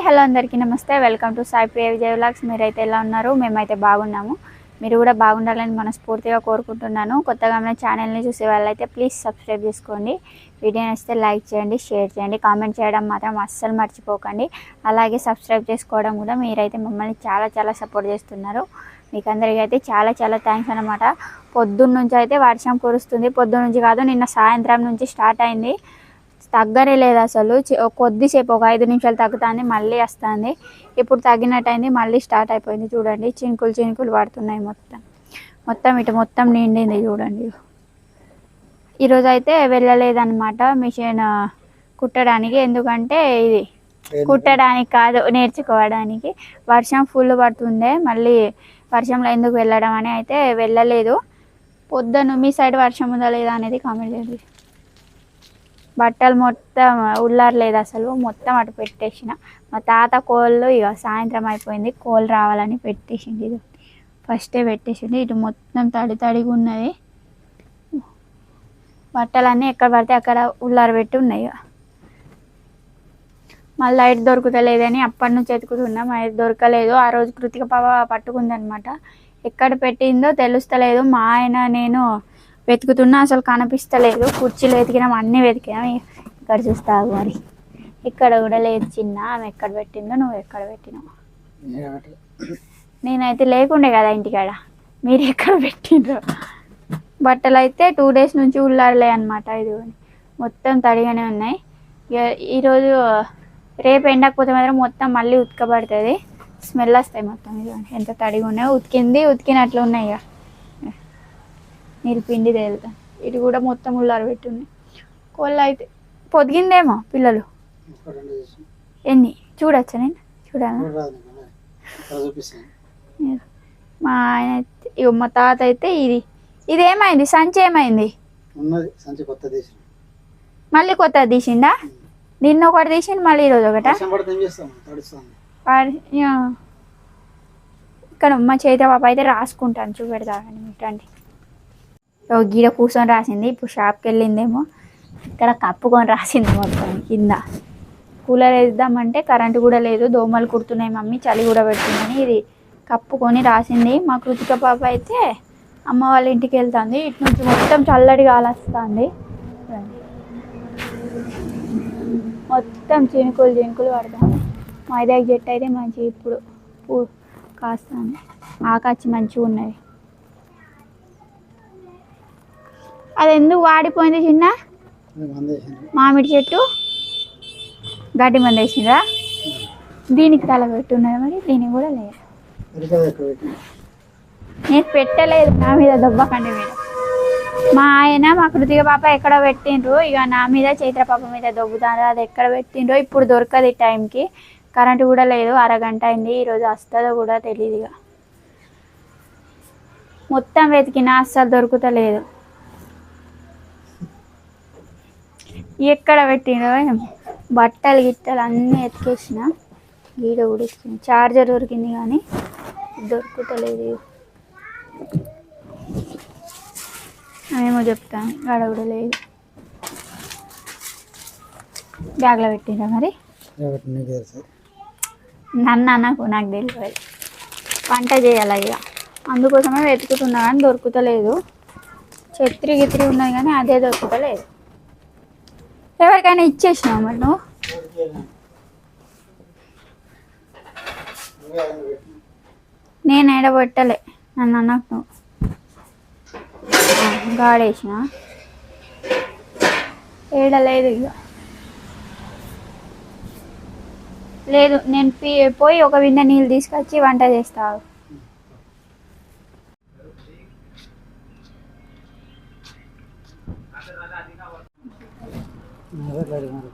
Hi hello అందరికీ నమస్తే. Welcome to Sai Priya Vijay vlogs మీరైతే ఎలా ఉన్నారు? మేమైతే బాగున్నాము. మీరు కూడా బాగుండాలని మనస్ఫూర్తిగా కోరుకుంటున్నాను. కొత్తగా మన ఛానల్ని చూసే వాళ్ళైతే ప్లీజ్ సబ్స్క్రైబ్ చేసుకోండి. వీడియో నచ్చితే లైక్ చేయండి షేర్ చేయండి కామెంట్ చేయడం మాత్రం అస్సలు మర్చిపోకండి. అలాగే సబ్స్క్రైబ్ చేసుకోవడం కూడా మీరైతే మమ్మల్ని చాలా చాలా సపోర్ట్ చేస్తున్నారు. మీకు అందరికీ అయితే చాలా చాలా థ్యాంక్స్ అనమాట పొద్దున్న నుంచి అయితే వర్షం కురుస్తుంది. పొద్దున్న నుంచి కాదు నిన్న సాయంత్రం నుంచి స్టార్ట్ అయింది. తగ్గనే లేదు అసలు. కొద్దిసేపు ఒక ఐదు నిమిషాలు తగ్గుతుంది మళ్ళీ వస్తుంది. ఇప్పుడు తగ్గినట్టయింది మళ్ళీ స్టార్ట్ అయిపోయింది చూడండి. చినుకులు చినుకులు పడుతున్నాయి మొత్తం. మొత్తం ఇటు మొత్తం నిండింది చూడండి. ఈరోజు అయితే వెళ్ళలేదన్నమాట మిషన్ కుట్టడానికి. ఎందుకంటే ఇది కుట్టడానికి కాదు నేర్చుకోవడానికి. వర్షం ఫుల్ పడుతుండే మళ్ళీ వర్షంలో ఎందుకు వెళ్ళడం అని అయితే వెళ్ళలేదు. పొద్దున మీ సైడ్ వర్షం ఉందా లేదా అనేది కామెంట్ చేయండి. బట్టలు మొత్తం ఉల్లారలేదు అసలు. మొత్తం అటు పెట్టేసిన. మా తాత కోళ్ళు ఇక సాయంత్రం అయిపోయింది. కోళ్ళు రావాలని పెట్టేసింది ఇది ఫస్టే పెట్టేసింది ఇటు మొత్తం తడి తడిగా ఉన్నది. బట్టలన్నీ ఎక్కడ పడితే అక్కడ ఉల్లారబెట్టి ఉన్నాయి ఇక మళ్ళీ లైట్ దొరుకుతలేదని అప్పటి నుంచి ఎతుకుతున్నాం. అది దొరకలేదు. ఆ రోజు కృతిక పాప పట్టుకుందనమాట. ఎక్కడ పెట్టిందో తెలుస్తలేదు. మా ఆయన నేను వెతుకుతున్నా అసలు కనిపిస్తలేదు. కుర్చీలు వెతికినాం అన్నీ వెతికినాం. ఇక్కడ చూస్తావు మరి. ఇక్కడ కూడా లేదు చిన్న ఆమె ఎక్కడ పెట్టిందో నువ్వు ఎక్కడ పెట్టినావు? నేనైతే లేకుండే కదా ఇంటికాడ. మీరు ఎక్కడ పెట్టిండ్రు? బట్టలు అయితే టూ డేస్ నుంచి ఉల్లారలే అనమాట ఇది. మొత్తం తడిగానే ఉన్నాయి. ఇక ఈరోజు రేపు ఎండకపోతే మాత్రం మొత్తం మళ్ళీ ఉతకబడుతుంది. స్మెల్ వస్తాయి మొత్తం. ఇది ఎంత తడిగా ఉన్నాయో ఉతికింది ఉతికినట్లు ఉన్నాయి ఇక నీరు పిండి తేలుతా. ఇటు కూడా మొత్తం ఉల్లార ఉన్నాయి కోళ్ళు అయితే పొదిగిందేమో పిల్లలు? ఎన్ని? చూడొచ్చా నేను? చూడాలా? మా ఆయన ఇగో మా తాత అయితే ఇది. ఇది ఏమైంది? సంచి ఏమైంది? కొత్త మళ్ళీ కొత్తది తీసిండా? నిన్న ఒకటి తీసిండు మళ్ళీ ఈరోజు ఒకట? ఇక్కడ మా చైత్ర పాప అయితే రాసుకుంటాను చూపెడతాను ఓ గీడ కూర్చొని రాసింది. ఇప్పుడు షాప్కి వెళ్ళిందేమో. ఇక్కడ కప్పుకొని రాసింది మొత్తం కింద. కూలర్ వేద్దామంటే కరెంటు కూడా లేదు. దోమలు కుడుతున్నాయి మమ్మీ. చలి కూడా పెడుతుందని ఇది కప్పుకొని రాసింది. మా కృతిక పాప అయితే అమ్మ వాళ్ళ ఇంటికి వెళ్తుంది. ఇటు నుంచి మొత్తం చల్లటి గాలి మొత్తం చినుకులు చినుకులు పడుతుంది. మైదాకి చెట్టు అయితే మంచి ఇప్పుడు పూ కాస్తుంది. ఆకాచి మంచిగా ఉన్నది. అది ఎందుకు వాడిపోయింది చిన్న? మామిడి చెట్టు? గడ్డి మంది వేసిందా? దీనికి తల పెట్టున్నారు మరి? దీనికి కూడా లేదు? నేను పెట్టలేదు నా మీద దొబ్బకండి మీరు మా ఆయన మా కృతిక పాప ఎక్కడ పెట్టిండ్రు? ఇక నా మీద చైత్ర పాప మీద దొబ్బుతారు అది ఎక్కడ పెట్టిండ్రో ఇప్పుడు దొరకదు ఈ టైంకి కరెంటు కూడా లేదు అరగంట అయింది. ఈరోజు వస్తుందో కూడా తెలియదు ఇక. మొత్తం వెతికినా అస్సలు దొరుకుతలేదు. ఎక్కడ పెట్టిండ్రో బట్టలు గిట్టలు అన్నీ ఎతికేసిన. గీడ కూడా చార్జర్ దొరికింది కానీ దొరుకుతలేదు. ఏమో చెప్తాను గాడ కూడా లేదు. బ్యాగ్లో పెట్టినా మరి? నన్ను నాకు నాకు తెలియదు. వంట చేయాలి ఇక? అందుకోసమే వెతుకుతున్నా కానీ దొరుకుతలేదు. చెత్రి గిత్రి ఉన్నది కానీ అదే దొరుకుతలేదు. ఎవరికైనా ఇచ్చేసినావు మరి నువ్వు? నేను ఎడబెట్టలే నన్ను అన్నకు నువ్వు గాడేసిన? ఏడలేదు ఇక లేదు నేను పోయి ఒక వింద నీళ్ళు తీసుకొచ్చి వంట చేస్తావు అదే అడిగినారు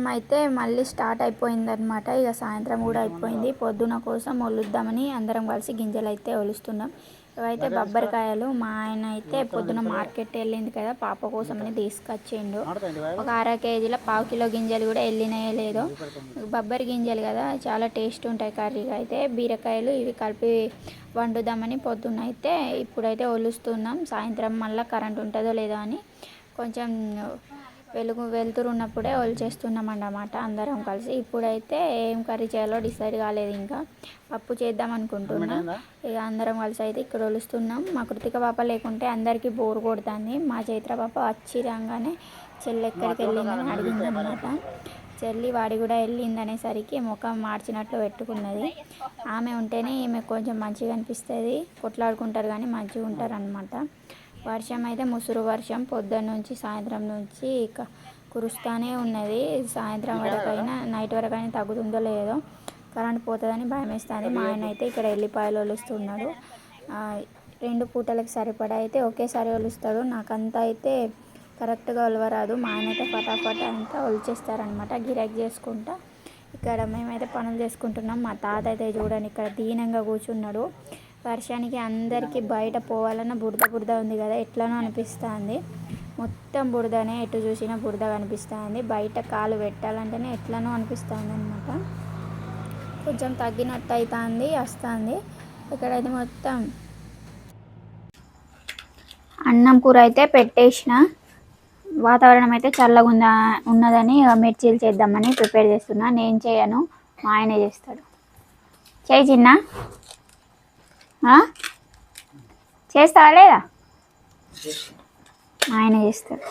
వర్షం అయితే మళ్ళీ స్టార్ట్ అయిపోయింది అనమాట ఇక సాయంత్రం కూడా అయిపోయింది. పొద్దున కోసం ఒలుద్దామని అందరం కలిసి గింజలు అయితే ఒలుస్తున్నాం. ఇవైతే బొబ్బరికాయలు. మా ఆయన అయితే పొద్దున మార్కెట్ వెళ్ళింది కదా పాప కోసమని తీసుకొచ్చిండు. ఒక అర కేజీల పావు కిలో గింజలు కూడా వెళ్ళినాయో లేదో. బొబ్బరి గింజలు కదా చాలా టేస్ట్ ఉంటాయి కర్రీగా అయితే. బీరకాయలు ఇవి కలిపి వండుదామని పొద్దున్న అయితే ఇప్పుడైతే ఒలుస్తున్నాం. సాయంత్రం మళ్ళీ కరెంట్ ఉంటుందో లేదో అని కొంచెం వెలుగు వెలుతురు ఉన్నప్పుడే ఒలిచేస్తున్నాం అన్నమాట అందరం కలిసి. ఇప్పుడైతే ఏం కర్రీ చేయాలో డిసైడ్ కాలేదు ఇంకా. పప్పు చేద్దాం అనుకుంటున్నా. ఇక అందరం కలిసి అయితే ఇక్కడ ఒలుస్తున్నాం. మా కృతిక పాప లేకుంటే అందరికీ బోర్ కొడుతుంది. మా చైత్ర పాప వచ్చి రాగానే చెల్లి ఎక్కడికి వెళ్ళిందని అడిగింది అనమాట చెల్లి వాడి కూడా వెళ్ళింది అనేసరికి ముఖం మార్చినట్లు పెట్టుకున్నది. ఆమె ఉంటేనే ఈమె కొంచెం మంచిగా అనిపిస్తుంది. కొట్లాడుకుంటారు కానీ మంచిగా ఉంటారు అనమాట వర్షం అయితే ముసురు వర్షం పొద్దున్న నుంచి సాయంత్రం నుంచి ఇక కురుస్తూనే ఉన్నది. సాయంత్రం వరకైనా నైట్ వరకైనా తగ్గుతుందో లేదో కరెంట్ పోతుందని భయం వేస్తుంది మా ఆయన అయితే ఇక్కడ ఎల్లిపాయలు ఒలుస్తున్నాడు. రెండు పూటలకు సరిపడా అయితే ఒకేసారి ఒలుస్తాడు. నాకంతా అయితే కరెక్ట్గా ఒలవరాదు. మా ఆయన అయితే ఫటాఫట్ అంతా ఒలిచేస్తారనమాట గిరాక్ చేసుకుంటా ఇక్కడ మేమైతే పనులు చేసుకుంటున్నాం. మా తాత అయితే చూడండి ఇక్కడ దీనంగా కూర్చున్నాడు. వర్షానికి అందరికీ బయట పోవాలన్న బురద బురద ఉంది కదా ఎట్లనో అనిపిస్తుంది. మొత్తం బురదనే ఎటు చూసినా బురద కనిపిస్తుంది. బయట కాలు పెట్టాలంటేనే ఎట్లనో అనిపిస్తుంది అనమాట కొంచెం తగ్గినట్టు అవుతుంది వస్తుంది. ఇక్కడైతే మొత్తం అన్నం కూర అయితే పెట్టేసిన. వాతావరణం అయితే చల్లగా ఉందా ఉన్నదని మిర్చీలు చేద్దామని ప్రిపేర్ చేస్తున్నా. నేను చేయను మా ఆయనే చేస్తాడు. చేయి చిన్న. చేస్తావా లేదా? ఆయన చేస్తాడు.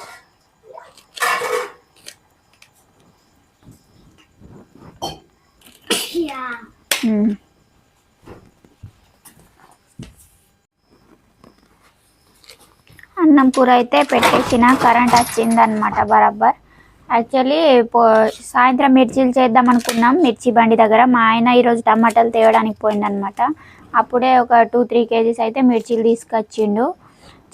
అన్నం కూర అయితే పెట్టేసిన కరెంట్ వచ్చిందనమాట బరాబర్. యాక్చువల్లీ పో సాయంత్రం మిర్చీలు చేద్దాం అనుకున్నాం మిర్చి బండి దగ్గర. మా ఆయన ఈరోజు టమాటాలు తేవడానికి పోయిందనమాట అప్పుడే ఒక టూ త్రీ కేజీస్ అయితే మిర్చీలు తీసుకొచ్చిండు.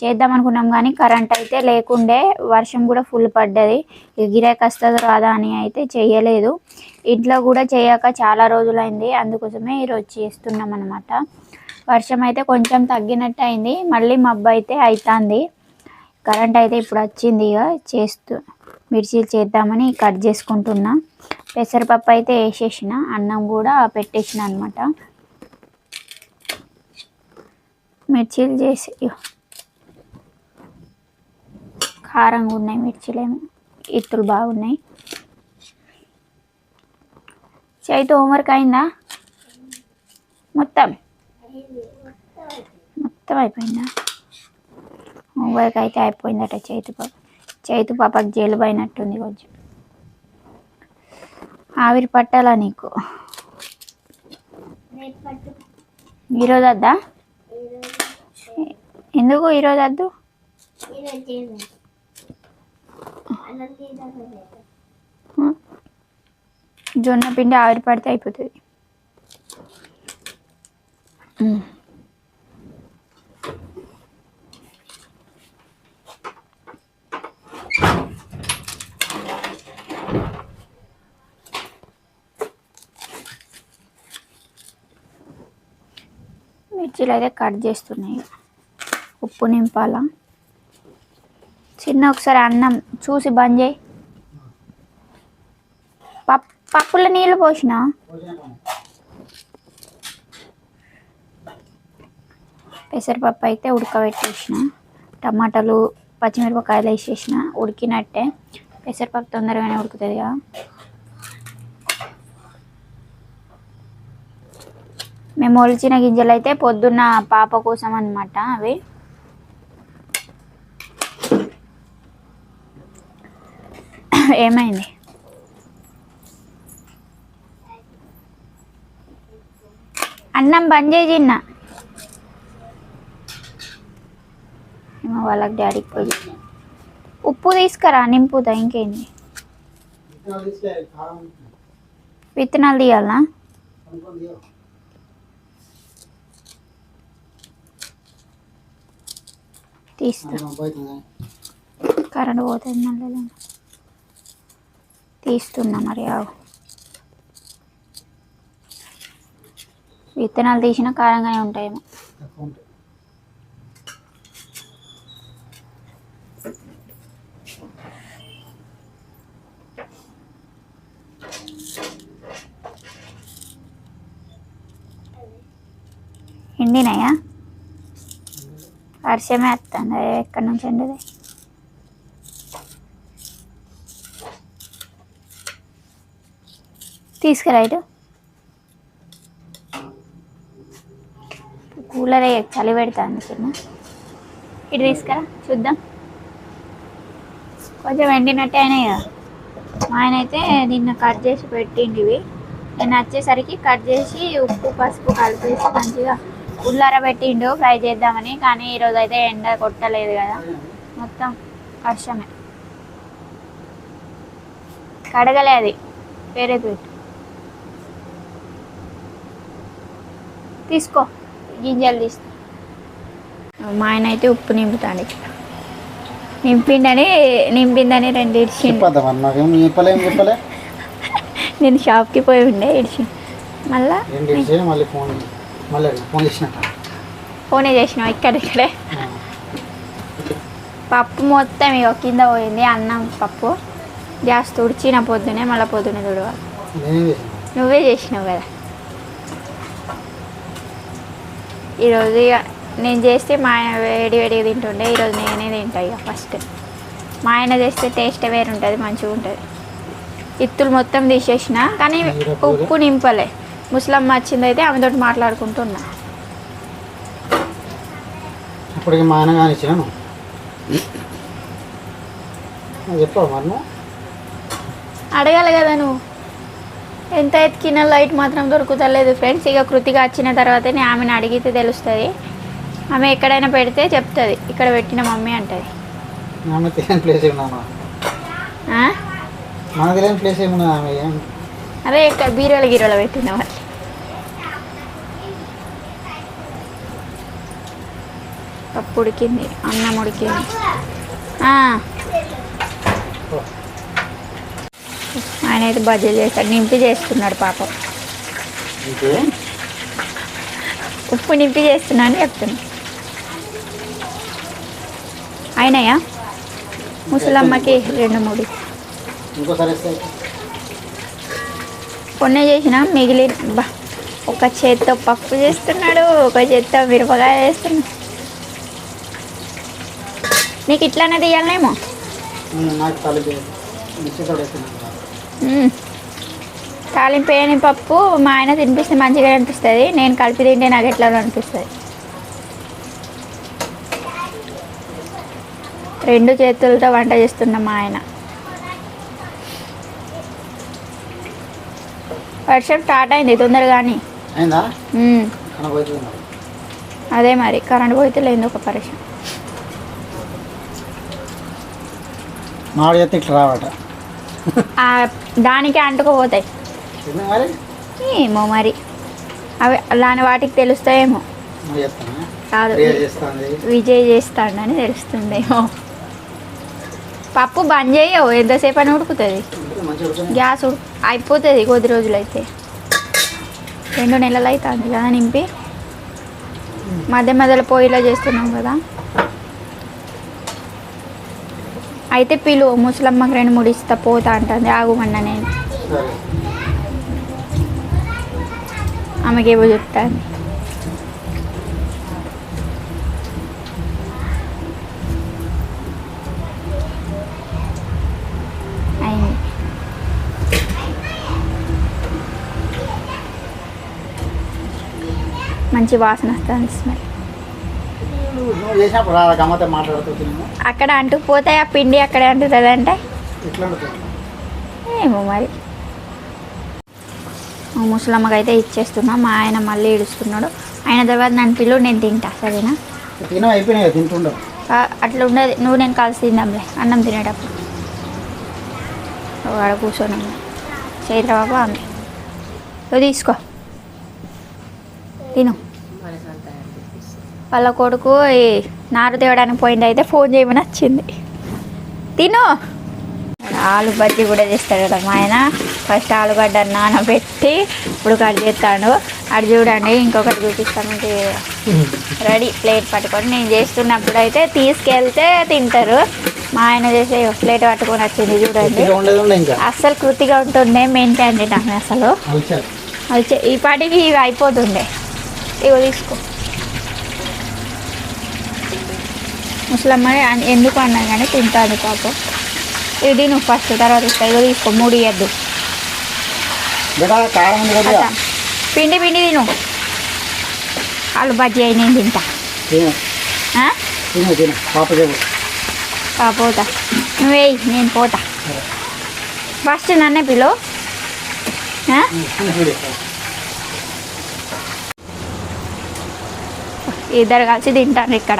చేద్దాం అనుకున్నాం కానీ కరెంట్ అయితే లేకుండే వర్షం కూడా ఫుల్ పడ్డది. ఇక వస్తుంది వస్తుందో రాదా అని అయితే చేయలేదు. ఇంట్లో కూడా చేయక చాలా రోజులైంది అందుకోసమే ఈరోజు చేస్తున్నాం అనమాట వర్షం అయితే కొంచెం తగ్గినట్టు అయింది మళ్ళీ మబ్బు అయితే అవుతుంది కరెంట్ అయితే ఇప్పుడు వచ్చింది ఇక చేస్తూ మిర్చీలు చేద్దామని కట్ చేసుకుంటున్నా. పెసరపప్పు అయితే వేసేసిన అన్నం కూడా పెట్టేసిన అనమాట మిర్చీలు చేసి కారంగా ఉన్నాయి మిర్చీలేమో ఇత్తులు బాగున్నాయి. చైతు హోంవర్క్ అయిందా? మొత్తం? మొత్తం అయిపోయిందా? హోంవర్క్ అయితే అయిపోయిందట చైతు పాప చైతు పాపకు జలుబు అయినట్టుంది కొంచెం. ఆవిరి పట్టాలా నీకు? ఈరోజు వద్దా? ఎందుకు ఈరోజు వద్దు? జొన్న పిండి ఆవిరి పడితే అయిపోతుంది. మిర్చీలు అయితే కట్ చేస్తున్నాయి ఉప్పు నింపాలా? చిన్న ఒకసారి అన్నం చూసి బంద్ చేయి. పప్పు పప్పులో నీళ్ళు పోసిన? పెసరపప్పు అయితే ఉడకబెట్టేసిన. టమాటాలు పచ్చిమిరపకాయలు వేసేసిన. ఉడికినట్టే. పెసరపప్పు తొందరగానే ఉడుకుతుంది కదా. మేము ఒలిచిన గింజలు అయితే పొద్దున్న పాప కోసం అనమాట అవి. ఏమైంది అన్నం బంద్ చేయి చిన్న ఏమో వాళ్ళకి డాడీకి పోయి ఉప్పు తీసుకురా నింపుతా ఇంకేంది విత్తనాలు తీయాలనా తీస్తా కరెంట్ పోతుంది మళ్ళీ తీస్తున్నా మరి ఆవు విత్తనాలు తీసిన కారంగానే ఉంటాయేమో. ఎండినాయా? వర్షమే వస్తుంది ఎక్కడి నుంచి ఎండది తీసుకురా కూలర్ చలి పెడతా చిన్న ఇటు తీసుకురా చూద్దాం. కొంచెం ఎండినట్టే అయినాయి కదా. మా ఆయన అయితే నిన్న కట్ చేసి పెట్టిండి ఇవి. నేను వచ్చేసరికి కట్ చేసి ఉప్పు పసుపు కలిపేసి మంచిగా ఉల్లార పెట్టిండు. ఫ్రై చేద్దామని కానీ ఈరోజు అయితే ఎండ కొట్టలేదు కదా. మొత్తం కష్టమే. కడగలే అది. వేరే పెట్టు తీసుకో గింజలు తీసుకో. మా ఆయన అయితే ఉప్పు నింపుతాడు నింపిండని నింపిందని రెండు చెప్పలే? నేను షాప్కి పోయి ఉండే ఇడిచి మళ్ళా? ఫోన్ చేసినావు ఇక్కడ ఇక్కడే పప్పు మొత్తం ఇక కింద పోయింది అన్నం పప్పు. గ్యాస్ తుడిచిన పొద్దునే మళ్ళీ పొద్దునే తుడవాలి. నువ్వే చేసినావు కదా? ఈరోజు ఇక నేను చేస్తే మా ఆయన వేడి వేడిగా తింటుండే ఈరోజు నేనే తింటా ఇక ఫస్ట్ మా ఆయన చేస్తే టేస్ట్ వేరు ఉంటుంది మంచిగా ఉంటుంది. ఇత్తులు మొత్తం తీసేసిన కానీ ఉప్పు నింపలే. ముసలమ్మ వచ్చింది అయితే ఆమెతో మాట్లాడుకుంటున్నా. అప్పటికి మా ఆయన కానీ ఇచ్చినాను చెప్పావు అడగాలి కదా నువ్వు. ఎంత ఎత్తికిన లైట్ మాత్రం దొరుకుతలేదు ఫ్రెండ్స్. ఇక కృతిగా వచ్చిన తర్వాతనే ఆమెను అడిగితే తెలుస్తుంది. ఆమె ఎక్కడైనా పెడితే చెప్తుంది. ఇక్కడ పెట్టిన మమ్మీ అంటది. అదే ఇక్కడ బీరోల గీరోలో పెట్టిన వాళ్ళు. పప్పు ఉడికింది అన్నం ఉడికింది. ఆయన అయితే బజ్జీలు చేస్తాడు నింపి చేస్తున్నాడు పాపం. ఉప్పు నింపి చేస్తున్నా అని చెప్తున్నా అయినాయా? ముసలమ్మకి రెండు మూడు. కొన్ని చేసిన మిగిలిన బా ఒక చేత్తో పప్పు చేస్తున్నాడు ఒక చేత్తో మిరపకాయ చేస్తున్నాడు. నీకు ఇట్లానే తీయాలనేమో? నాకు తాలింపు పప్పు మా ఆయన తినిపిస్తే మంచిగా అనిపిస్తుంది. నేను కలిపి తింటే నాకు ఎట్లా అనిపిస్తుంది. రెండు చేతులతో వంట చేస్తున్నా మా ఆయన. వర్షం స్టార్ట్ అయింది తొందరగాని. కనబోతుంది అదే మరి కరెంట్ పోతే లేదు ఒక పరిశ్రమ. మామిడి చేస్తే ఇట్లా రావట. దానికే అంటుకుపోతాయి. ఏమో మరి. అవి దాని వాటికి తెలుస్తాయేమో. కాదు విజయ్ చేస్తాడని తెలుస్తుందేమో. పప్పు బంద్ చేయవు ఎంతసేపు అని ఉడుకుతుంది. గ్యాస్ ఉడు అయిపోతుంది కొద్ది రోజులు అయితే రెండు నెలలు అవుతుంది కదా నింపి. మధ్య మధ్యలో పొయ్యిలో చేస్తున్నాం కదా. అయితే పిలు ముసలమ్మకి రెండు మూడు ఇస్తా పోతా అంటుంది. ఆగుమన్నా నేను. ఆమెకేవో చెప్తాను అయింది. మంచి వాసన వస్తుంది స్మెల్. నువ్వు చేసినప్పుడు రాదా గమ్మతో మాట్లాడుతూ తిన్నాను అక్కడ అంటూ పోతే ఆ పిండి అక్కడే అంటుతుంది అంటే ఎట్లా ఏమో మరి. మా ముసలమ్మకి అయితే ఇచ్చేస్తున్నా మా ఆయన మళ్ళీ ఇడుస్తున్నాడు ఆయన తర్వాత నన్ను పిలువు నేను తింటా సరేనా? తినం అయిపోయినాయి తింటుండవు అట్లా ఉండదు నువ్వు నేను కలిసి తిందాంలే అన్నం తినేటప్పుడు. ఆడ కూర్చొని చైత్రబాబు ఆమె తీసుకో. తిను. వాళ్ళ కొడుకు ఈ నారు తేవడానికి పోయింది అయితే ఫోన్ చేయమని వచ్చింది. తిను. ఆలు బజ్జీ కూడా చేస్తాడు కదా మా ఆయన. ఫస్ట్ ఆలుగడ్డ నానబెట్టి ఇప్పుడు కట్ చేస్తాడు. అది చూడండి ఇంకొకటి చూపిస్తాను మీకు రెడీ ప్లేట్ పట్టుకొని నేను చేస్తున్నప్పుడు అయితే తీసుకెళ్తే తింటారు. మా ఆయన చేసే ప్లేట్ పట్టుకొని వచ్చింది చూడండి. అస్సలు కృతిగా ఉంటుండే మెయింటైన్ నాకు అసలు. అది చే- ఈ పాటికి ఇవి అయిపోతుండే. ఇగో తీసుకో. ముసలమ్మ అన్- ఎందుకు అన్నా కానీ తింటాను పాపం. ఇది నువ్వు ఫస్ట్ తర్వాత ఇస్తా. ఇగో తీసుకో మూడు అట్లా. పిండి పిండి తిను. ఆలు బజ్జీ అయి నేను తింటా. పోతా. నువ్వేయి నేను పోతా. ఫస్ట్ నన్నే పిలో. ఇద్దరు కలిసి తింటారు ఇక్కడ.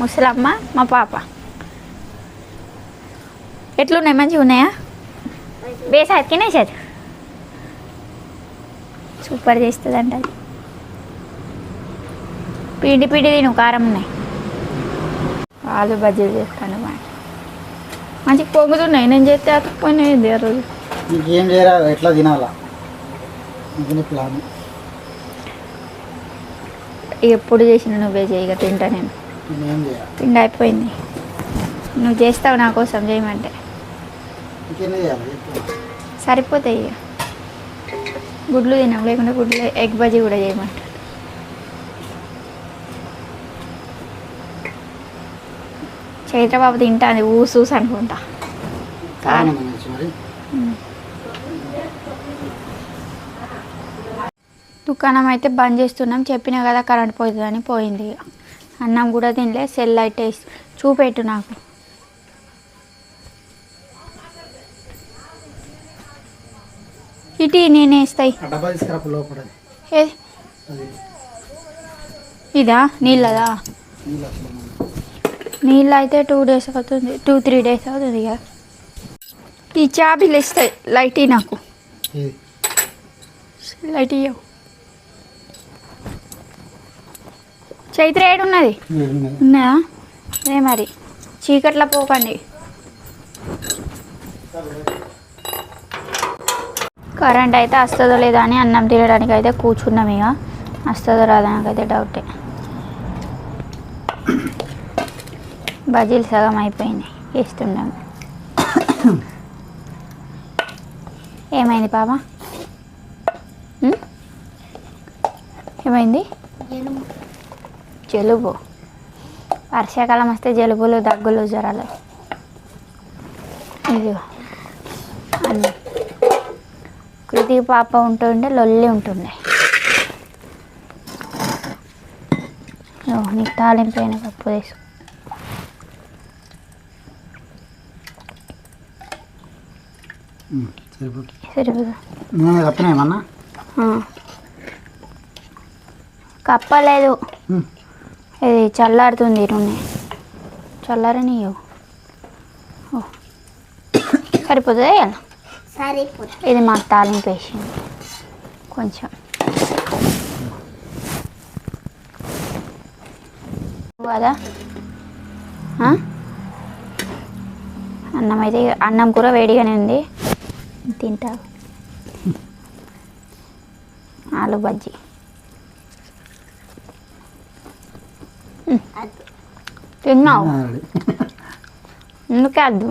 ముసలమ్మ మా పాప. ఎట్లున్నాయి? మంచిగా ఉన్నాయా? బేస్ అతికినాయి సార్ సూపర్ చేస్తుందంట అది. పిండి పిండి తిను కారం ఉన్నాయి. ఆలు బజ్జీలు చేస్తాను మంచిగా పొంగుతున్నాయి. నేను చేస్తే అతుక్కుపోయినాయి ఆ రోజు. నీకేం చేయరా? ఎట్లా తినాలా? ప్లాన్ ఎప్పుడు చేసిన నువ్వే చేయగా తింటా నేను. పిండి అయిపోయింది. నువ్వు చేస్తావు నా కోసం చేయమంటే. సరిపోతాయి ఇక. గుడ్లు తినాం లేకుంటే గుడ్లు ఎగ్ బజ్జీ కూడా చేయమంటారు చైత్రబాబు తింటాది ఊసూస్ అనుకుంటా. దుకాణం అయితే బంద్ చేస్తున్నాం చెప్పినా కదా కరెంట్ పోతుందని పోయింది ఇక. అన్నం కూడా తినలే సెల్ లైట్ వేసి చూపెట్టు నాకు. ఇటీ నేనే అది. ఇదా? నీళ్ళదా? నీళ్ళు అయితే టూ డేస్ అవుతుంది టూ త్రీ డేస్ అవుతుంది ఇక. ఈ చాబీలు ఇస్తాయి లైట్ నాకు. లైట్ ఇయ్యవు. చైత్ర ఏడున్నది ఉన్నది. ఉన్నదా? అదే మరి? చీకట్లో పోకండి. కరెంట్ అయితే వస్తుందో లేదా అని అన్నం తినడానికి అయితే కూర్చున్నాం ఇక. వస్తుందో రాదా నాకైతే డౌటే బజీలు సగం అయిపోయినాయి. వేస్తున్నాం. ఏమైంది పాప? ఏమైంది? జలుబు. వర్షాకాలం వస్తే జలుబులు దగ్గులు జ్వరాలు. అన్నీ. కృతి పాప ఉంటుండే లొల్లి ఉంటుండే. నీకు తాలింపైన పప్పు తీసు ఉమ్, సరిపోతుంది. సరిపోదు? నూనె కప్పినా ఏమన్నా ఆ. కప్పలేదు. ఇది చల్లారుతుంది నూనె చల్లారని ఓ. సరిపోతుంది వేయాలి సరిపోతుంది. ఇది మాకు తాలింపు వేసింది. కొంచెం. కదా? అన్నం అయితే అన్నం కూర వేడిగానే ఉంది. తింటా. ఆలు బజ్జీ. తిన్నావు. అందుకే అద్దు?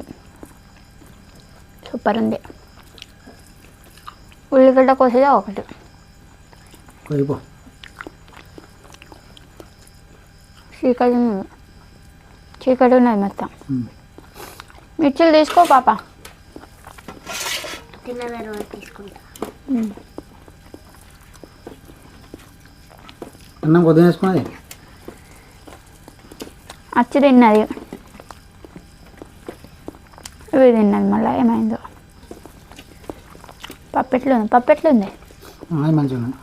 సూపర్ ఉంది ఉల్లిగడ్డ కోసేది ఒకటి. చీకటి ఉన్నది చీకటి ఉన్నది మొత్తం. మిర్చిలు తీసుకో పాప. తీసుకుంటా. అన్నం కొద్దిగా వేసుకున్నది? అచ్చి తిన్నది. ఇవి తిన్నది మళ్ళీ ఏమైందో. పప్పెట్లుంది పప్పెట్లుంది అది మంచిగా ఉన్నది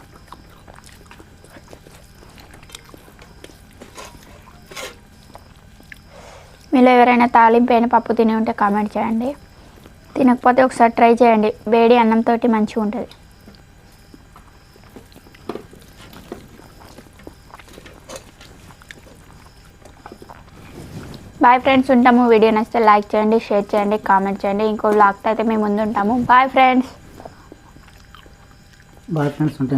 మీలో ఎవరైనా తాలింపు అయిన పప్పు తిని ఉంటే కామెంట్ చేయండి. తినకపోతే ఒకసారి ట్రై చేయండి. వేడి అన్నంతో మంచిగా ఉంటుంది. బాయ్ ఫ్రెండ్స్ ఉంటాము. వీడియో నచ్చితే లైక్ చేయండి షేర్ చేయండి కామెంట్ చేయండి. ఇంకో బ్లాగ్తో అయితే మేము ముందు ఉంటాము బాయ్ ఫ్రెండ్స్ బాయ్ ఫ్రెండ్స్ ఉంటే